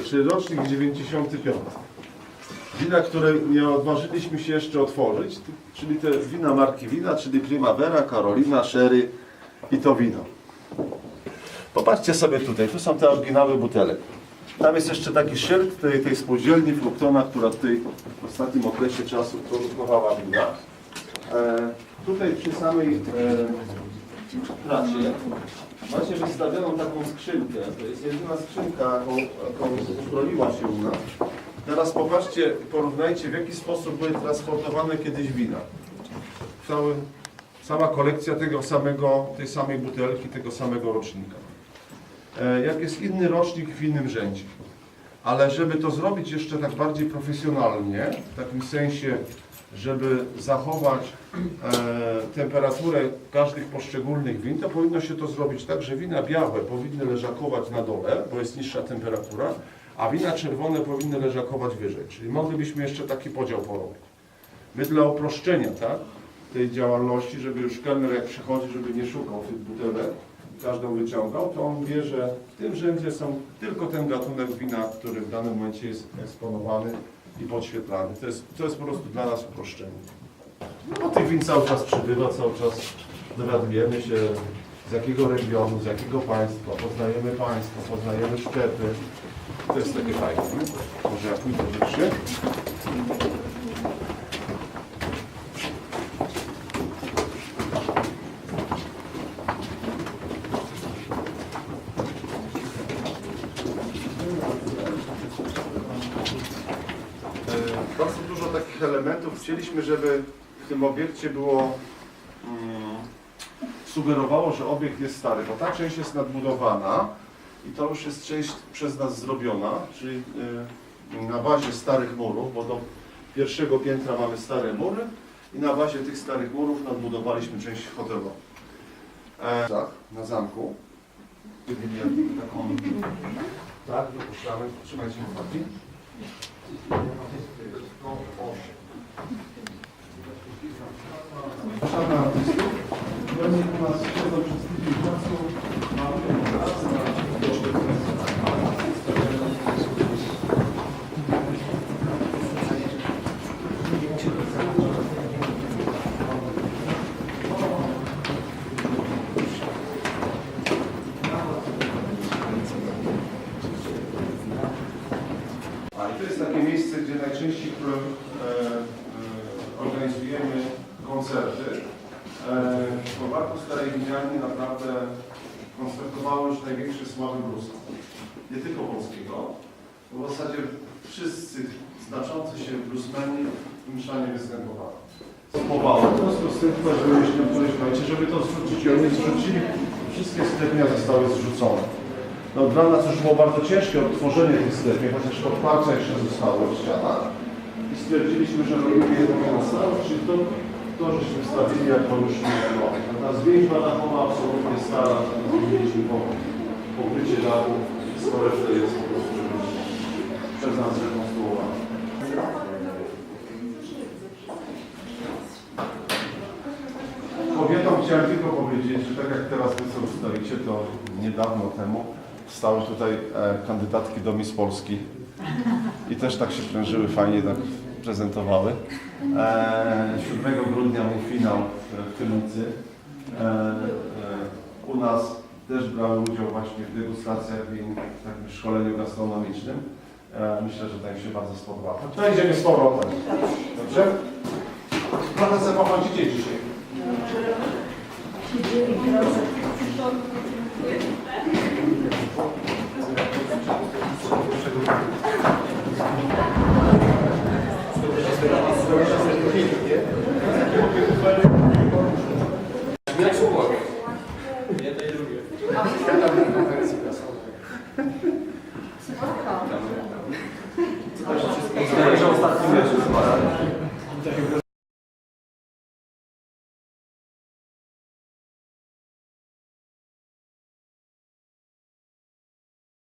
Czy rocznik 95. Wina, które nie odważyliśmy się jeszcze otworzyć, czyli te wina marki wina, czyli Primavera, Carolina, Sherry i to wino. Popatrzcie sobie tutaj, tu są te oryginały butelek. Tam jest jeszcze taki szyld tej, tej spółdzielni Fruktona, która tutaj w ostatnim okresie czasu produkowała wina. E, tutaj przy samej e, trasie macie wystawioną taką skrzynkę. To jest jedyna skrzynka, jaką, jaką uzbroiła się u nas. Teraz popatrzcie, porównajcie w jaki sposób były transportowane kiedyś wina. Cały, cała kolekcja tego samego, tej samej butelki, tego samego rocznika. E, jak jest inny rocznik w innym rzędzie. Ale żeby to zrobić jeszcze tak bardziej profesjonalnie, w takim sensie, żeby zachować e, temperaturę każdych poszczególnych win, to powinno się to zrobić tak, że wina białe powinny leżakować na dole, bo jest niższa temperatura, a wina czerwone powinny leżakować wyżej. Czyli moglibyśmy jeszcze taki podział porobić. My dla uproszczenia tak, tej działalności, żeby już kelner jak przychodzi, żeby nie szukał tych butelek, każdą wyciągał, to on wie, że w tym rzędzie są tylko ten gatunek wina, który w danym momencie jest eksponowany i podświetlany. To jest, to jest po prostu dla nas uproszczenie. No tych win cały czas przybywa, cały czas dowiadujemy się z jakiego regionu, z jakiego państwa, poznajemy państwo, poznajemy szklepy. To jest takie fajne. Może ja pójdę wyżej. E, Bardzo dużo takich elementów. Chcieliśmy, żeby w tym obiekcie było mm, sugerowało, że obiekt jest stary, bo ta część jest nadbudowana i to już jest część przez nas zrobiona, czyli y, na bazie starych murów, bo do pierwszego piętra mamy stare mury i na bazie tych starych murów nadbudowaliśmy część hotelową. E, tak, na zamku. Taką... Tak, wypuszczamy. Trzymajcie chłopaki. Zapraszamy artystów. Będzie u nas siedzą przez tydzień czasu. Mamy pracę na A i to jest takie miejsce, gdzie najczęściej e, e, organizujemy koncerty. E, w Barku Starej Winiarni naprawdę koncertowało już największe sławy bluesa. Nie tylko polskiego, bo w zasadzie wszyscy znaczący się bluesmeni w tym szanie występowali. W związku z tym prosiłem poleśniajcie, żeby to zrzucić. I oni zrzucili, wszystkie sklepnia zostały zrzucone. No, dla nas już było bardzo ciężkie odtworzenie tych sklepów, chociaż podparcia jeszcze zostało w ścianach. I stwierdziliśmy, że robimy jedną na stałe, czyli to, to żeśmy wstawili jako już nie było. Natomiast więźba dachowa absolutnie stara, zmieniliśmy po, pokrycie dachu, resztę jest po prostu przez nas zrekonstruowane. Kobietom chciałem tylko powiedzieć, że tak jak teraz wy co stoicie, to niedawno temu stały tutaj e, kandydatki do Miss Polski i też tak się prężyły, fajnie tak prezentowały. E, 7 grudnia był finał w, Tylnicy. E, e, u nas też brały udział właśnie w degustacjach win, w takim szkoleniu gastronomicznym. E, myślę, że to im się bardzo spodoba. To idziemy z powrotem. Dobrze? Trochę sobie pochodzicie dzisiaj. Obrigado.